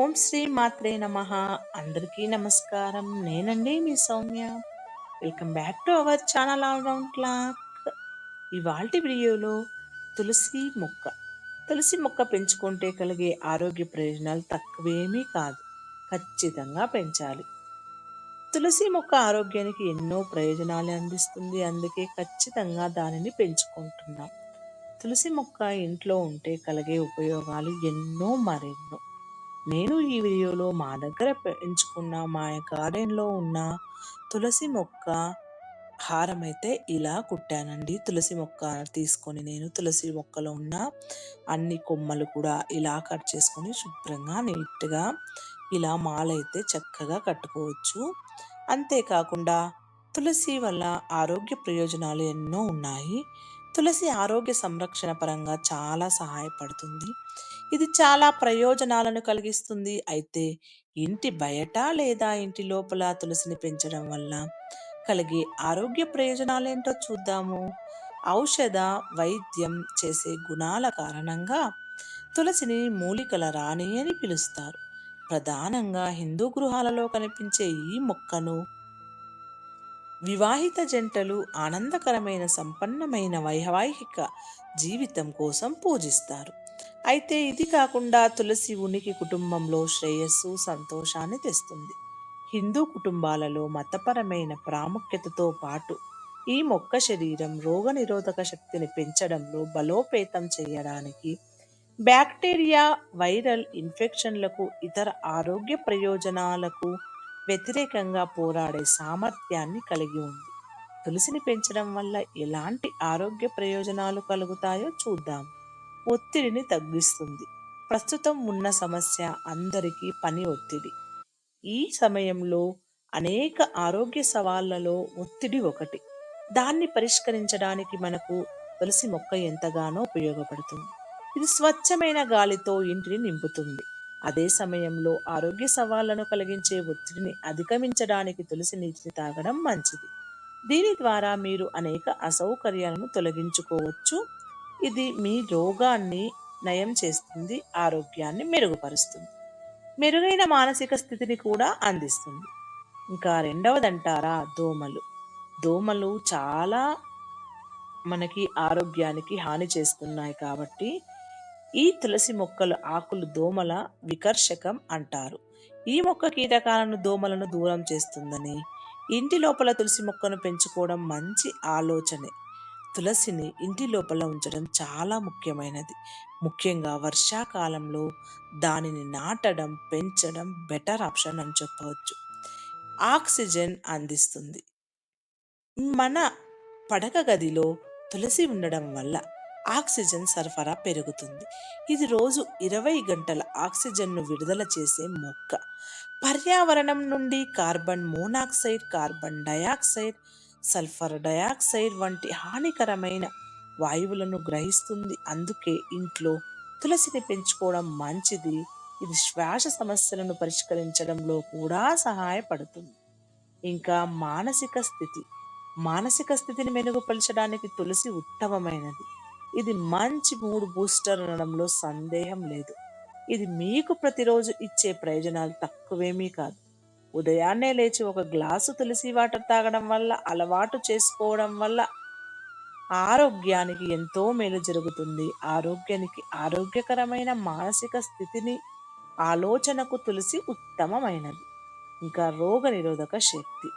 ఓం శ్రీ మాత్రే నమ. అందరికీ నమస్కారం. నేనండి మీ Soumya. Welcome back to our channel all round clock ఇవాల్టి వీడియోలో తులసి మొక్క. తులసి మొక్క పెంచుకుంటే కలిగే ఆరోగ్య ప్రయోజనాలు తక్కువేమీ కాదు. ఖచ్చితంగా పెంచాలి. తులసి మొక్క ఆరోగ్యానికి ఎన్నో ప్రయోజనాలు అందిస్తుంది. అందుకే ఖచ్చితంగా దానిని పెంచుకుంటున్నాం. తులసి మొక్క ఇంట్లో ఉంటే కలిగే ఉపయోగాలు ఎన్నో మరెన్నో. నేను ఈ వీడియోలో మా దగ్గర పెంచుకున్న మా గార్డెన్లో ఉన్న తులసి మొక్క హారం అయితే ఇలా కుట్టానండి. తులసి మొక్క తీసుకొని నేను తులసి మొక్కలో ఉన్న అన్ని కొమ్మలు కూడా ఇలా కట్ చేసుకొని శుభ్రంగా నీట్గా ఇలా మాలైతే చక్కగా కట్టుకోవచ్చు. అంతేకాకుండా తులసి వల్ల ఆరోగ్య ప్రయోజనాలు ఎన్నో ఉన్నాయి. తులసి ఆరోగ్య సంరక్షణ పరంగా చాలా సహాయపడుతుంది. ఇది చాలా ప్రయోజనాలను కలిగిస్తుంది. అయితే ఇంటి బయట లేదా ఇంటి లోపల తులసిని పెంచడం వల్ల కలిగే ఆరోగ్య ప్రయోజనాలు ఏంటో చూద్దాము. ఔషధ వైద్యం చేసే గుణాల కారణంగా తులసిని మూలికల రాణి అని పిలుస్తారు. ప్రధానంగా హిందూ గృహాలలో కనిపించే ఈ మొక్కను వివాహిత జంటలు ఆనందకరమైన సంపన్నమైన వైవాహిక జీవితం కోసం పూజిస్తారు. అయితే ఇది కాకుండా తులసి ఉనికి కుటుంబంలో శ్రేయస్సు సంతోషాన్ని తెస్తుంది. హిందూ కుటుంబాలలో మతపరమైన ప్రాముఖ్యతతో పాటు ఈ మొక్క శరీరం రోగనిరోధక శక్తిని పెంచడంలో బలోపేతం చేయడానికి బ్యాక్టీరియా వైరల్ ఇన్ఫెక్షన్లకు ఇతర ఆరోగ్య ప్రయోజనాలకు వ్యతిరేకంగా పోరాడే సామర్థ్యాన్ని కలిగి ఉంది. తులసిని పెంచడం వల్ల ఎలాంటి ఆరోగ్య ప్రయోజనాలు కలుగుతాయో చూద్దాం. ఒత్తిడిని తగ్గిస్తుంది. ప్రస్తుతం ఉన్న సమస్య అందరికీ పని ఒత్తిడి. ఈ సమయంలో అనేక ఆరోగ్య సవాళ్ళలో ఒత్తిడి ఒకటి. దాన్ని పరిష్కరించడానికి మనకు తులసి మొక్క ఎంతగానో ఉపయోగపడుతుంది. ఇది స్వచ్ఛమైన గాలితో ఇంటిని నింపుతుంది. అదే సమయంలో ఆరోగ్య సవాళ్ళను కలిగించే ఒత్తిడిని అధిగమించడానికి తులసి నీటిని తాగడం మంచిది. దీని ద్వారా మీరు అనేక అసౌకర్యాలను తొలగించుకోవచ్చు. ఇది మీ రోగాన్ని నయం చేస్తుంది ఆరోగ్యాన్ని మెరుగుపరుస్తుంది. మెరుగైన మానసిక స్థితిని కూడా అందిస్తుంది. ఇంకా రెండవదంటారా? దోమలు. దోమలు చాలా మనకి ఆరోగ్యానికి హాని చేస్తున్నాయి కాబట్టి ఈ తులసి మొక్కలు ఆకులు దోమల వికర్షకం అంటారు. ఈ మొక్క కీటకాలను దోమలను దూరం చేస్తుందని ఇంటి లోపల తులసి మొక్కను పెంచుకోవడం మంచి ఆలోచనే. తులసిని ఇంటి లోపల ఉంచడం చాలా ముఖ్యమైనది. ముఖ్యంగా వర్షాకాలంలో దానిని నాటడం పెంచడం బెటర్ ఆప్షన్ అని చెప్పవచ్చు. ఆక్సిజన్ అందిస్తుంది. మన పడక గదిలో తులసి ఉండడం వల్ల ఆక్సిజన్ సరఫరా పెరుగుతుంది. ఇది రోజు ఇరవై గంటల ఆక్సిజన్ను విడుదల చేసే మొక్క. పర్యావరణం నుండి carbon monoxide carbon dioxide sulphur dioxide వంటి హానికరమైన వాయువులను గ్రహిస్తుంది. అందుకే ఇంట్లో తులసిని పెంచుకోవడం మంచిది. ఇది శ్వాస సమస్యలను పరిష్కరించడంలో కూడా సహాయపడుతుంది. ఇంకా మానసిక స్థితి. మానసిక స్థితిని మెరుగుపరచడానికి తులసి ఉత్తమమైనది. ఇది మంచి మూడు బూస్టర్ అనడంలో సందేహం లేదు. ఇది మీకు ప్రతిరోజు ఇచ్చే ప్రయోజనాలు తక్కువేమీ కాదు. ఉదయాన్నే లేచి ఒక గ్లాసు తులసి వాటర్ తాగడం వల్ల అలవాటు చేసుకోవడం వల్ల ఆరోగ్యానికి ఎంతో మేలు జరుగుతుంది. ఆరోగ్యానికి ఆరోగ్యకరమైన మానసిక స్థితిని ఆలోచనకు తులసి ఉత్తమమైనది. ఇంకా రోగ నిరోధక శక్తి.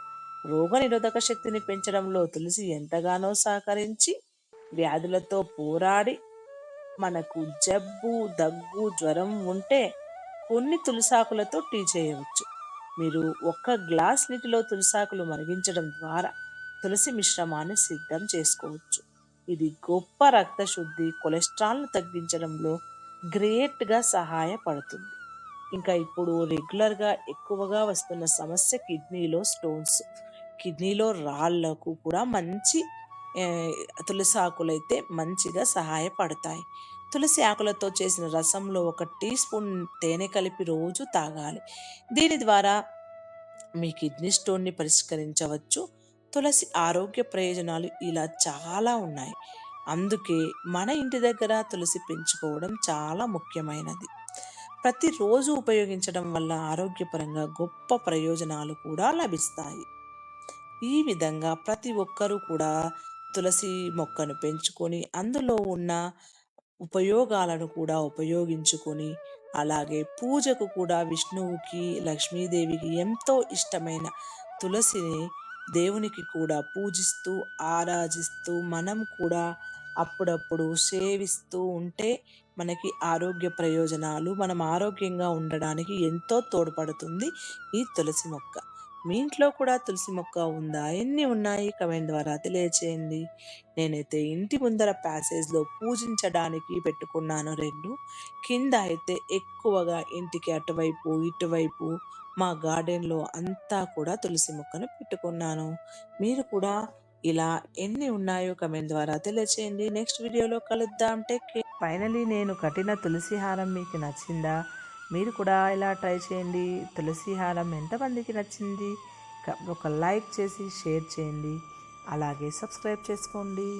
రోగ నిరోధక శక్తిని పెంచడంలో తులసి ఎంతగానో సహకరించి వ్యాధులతో పోరాడి మనకు జబ్బు దగ్గు జ్వరం ఉంటే కొన్ని తులసాకులతో టీ చేయవచ్చు. మీరు ఒక్క గ్లాస్ నీటిలో తులసాకులు మరిగించడం ద్వారా తులసి మిశ్రమాన్ని సిద్ధం చేసుకోవచ్చు. ఇది గొప్ప రక్తశుద్ధి కొలెస్ట్రాల్ను తగ్గించడంలో గ్రేట్గా సహాయపడుతుంది. ఇంకా ఇప్పుడు రెగ్యులర్గా ఎక్కువగా వస్తున్న సమస్య కిడ్నీలో స్టోన్స్. కిడ్నీలో రాళ్ళకు కూడా మంచి తులసి ఆకులైతే మంచిగా సహాయపడతాయి. తులసి ఆకులతో చేసిన రసంలో ఒక టీ స్పూన్ తేనె కలిపి రోజు తాగాలి. దీని ద్వారా మీ కిడ్నీ స్టోన్ని పరిష్కరించవచ్చు. తులసి ఆరోగ్య ప్రయోజనాలు ఇలా చాలా ఉన్నాయి. అందుకే మన ఇంటి దగ్గర తులసి పెంచుకోవడం చాలా ముఖ్యమైనది. ప్రతిరోజు ఉపయోగించడం వల్ల ఆరోగ్యపరంగా గొప్ప ప్రయోజనాలు కూడా లభిస్తాయి. ఈ విధంగా ప్రతి ఒక్కరూ కూడా తులసి మొక్కను పెంచుకొని అందులో ఉన్న ఉపయోగాలను కూడా ఉపయోగించుకొని అలాగే పూజకు కూడా విష్ణువుకి లక్ష్మీదేవికి ఎంతో ఇష్టమైన తులసిని దేవునికి కూడా పూజిస్తూ ఆరాధిస్తూ మనం కూడా అప్పుడప్పుడు సేవిస్తూ ఉంటే మనకి ఆరోగ్య ప్రయోజనాలు మనం ఆరోగ్యంగా ఉండడానికి ఎంతో తోడ్పడుతుంది ఈ తులసి మొక్క. మీ ఇంట్లో కూడా తులసి మొక్క ఉందా? ఎన్ని ఉన్నాయి? కమెంట్ ద్వారా తెలియచేయండి. నేనైతే ఇంటి ముందర ప్యాసేజ్లో పూజించడానికి పెట్టుకున్నాను రెండు. కింద అయితే ఎక్కువగా ఇంటికి అటువైపు ఇటువైపు మా గార్డెన్లో అంతా కూడా తులసి మొక్కను పెట్టుకున్నాను. మీరు కూడా ఇలా ఎన్ని ఉన్నాయో కమెంట్ ద్వారా తెలియచేయండి. నెక్స్ట్ వీడియోలో కలుద్దాం. Take care. ఫైనలీ నేను కట్టిన తులసి హారం మీకు నచ్చిందా? మీరు కూడా ఇలా ట్రై చేయండి. తులసి హారం ఎంతమందికి నచ్చింది? ఒక లైక్ చేసి షేర్ చేయండి. అలాగే సబ్స్క్రైబ్ చేసుకోండి.